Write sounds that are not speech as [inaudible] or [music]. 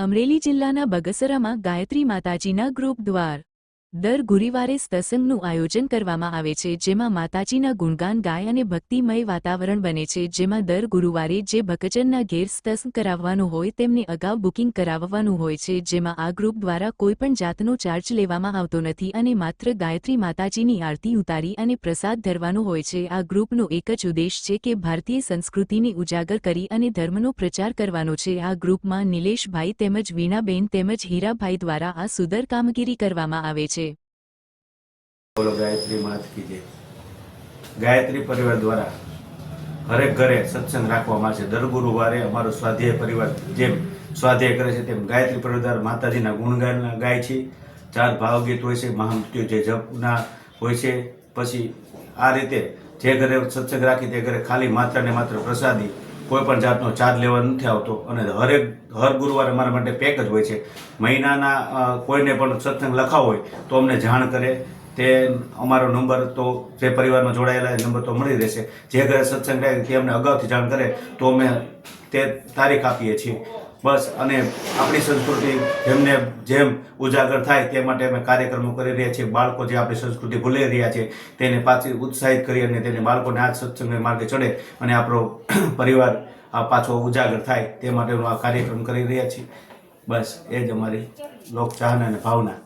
અમરેલી જિલ્લાના બગસરામાં ગાયત્રી માતાજીના ગ્રુપ દ્વાર. દર ગુરુવારે સત્સંગનું આયોજન કરવામાં આવે છે, જેમાં માતાજીના ગુણગાન ગાય અને ભક્તિમય વાતાવરણ બને છે, જેમાં દર ગુરુવારે જે ભક્તજનના ઘેર સત્સંગ કરાવવાનું હોય તેમને અગાઉ બુકિંગ કરાવવાનું હોય છે, જેમાં આ ગ્રુપ દ્વારા કોઈપણ જાતનો ચાર્જ લેવામાં આવતો નથી અને માત્ર ગાયત્રી માતાજીની આરતી ઉતારી અને પ્રસાદ ધરવાનો હોય છે. આ ગ્રુપનો એક જ ઉદ્દેશ છે કે ભારતીય સંસ્કૃતિને ઉજાગર કરી અને ધર્મનો પ્રચાર કરવાનો છે. આ ગ્રુપમાં નિલેશભાઈ તેમજ વીણાબેન તેમજ હીરાભાઈ દ્વારા આ સુદર કામગીરી કરવામાં આવે છે. બોલો, ગાયત્રી માત કીજે. ગાયત્રી પરિવાર દ્વારા હરેક ઘરે સત્સંગ રાખવામાં આવે છે દર ગુરુવારે અમારો સ્વાધ્યાય પરિવાર જેમ સ્વાધ્યાય કરે છે, તેમ ગાયત્રી પરિવાર દ્વારા માતાજીના ગુણગાન ગાય છે. ચાર ભાવગીત હોય છે, મહામૃત્યુ જે જપના હોય છે. પછી આ રીતે જે ઘરે સત્સંગ રાખી તે ઘરે ખાલી માત્ર ને માત્ર પ્રસાદી કોઈ પણ જાતનો ચાર્જ લેવા નથી આવતો. અને હરેક, હર ગુરુવારે અમારા માટે પેક જ હોય છે. મહિનાના કોઈને પણ સત્સંગ લખાવો હોય તો અમને જાણ કરે. તે અમારો નંબર તો જે પરિવારમાં જોડાયેલા નંબર તો મળી રહેશે. જે ઘરે સત્સંગ થાય તે અમને અગાઉથી જાણ કરે તો અમે તે તારીખ આપીએ છીએ. બસ અને આપણી સંસ્કૃતિ જેમને જેમ ઉજાગર થાય તે માટે અમે કાર્યક્રમો કરી રહ્યા છીએ. બાળકો જે આપણી સંસ્કૃતિ ભૂલી રહ્યા છે તેને પાછી ઉત્સાહિત કરી અને તેને બાળકોને આ સત્સંગને માર્ગે ચડે અને આપણો [clears throat] પરિવાર આ પાછો ઉજાગર થાય તે માટેનો આ કાર્યક્રમ કરી રહ્યા છીએ. બસ એ જ અમારી લોક ચાહના અને ભાવના.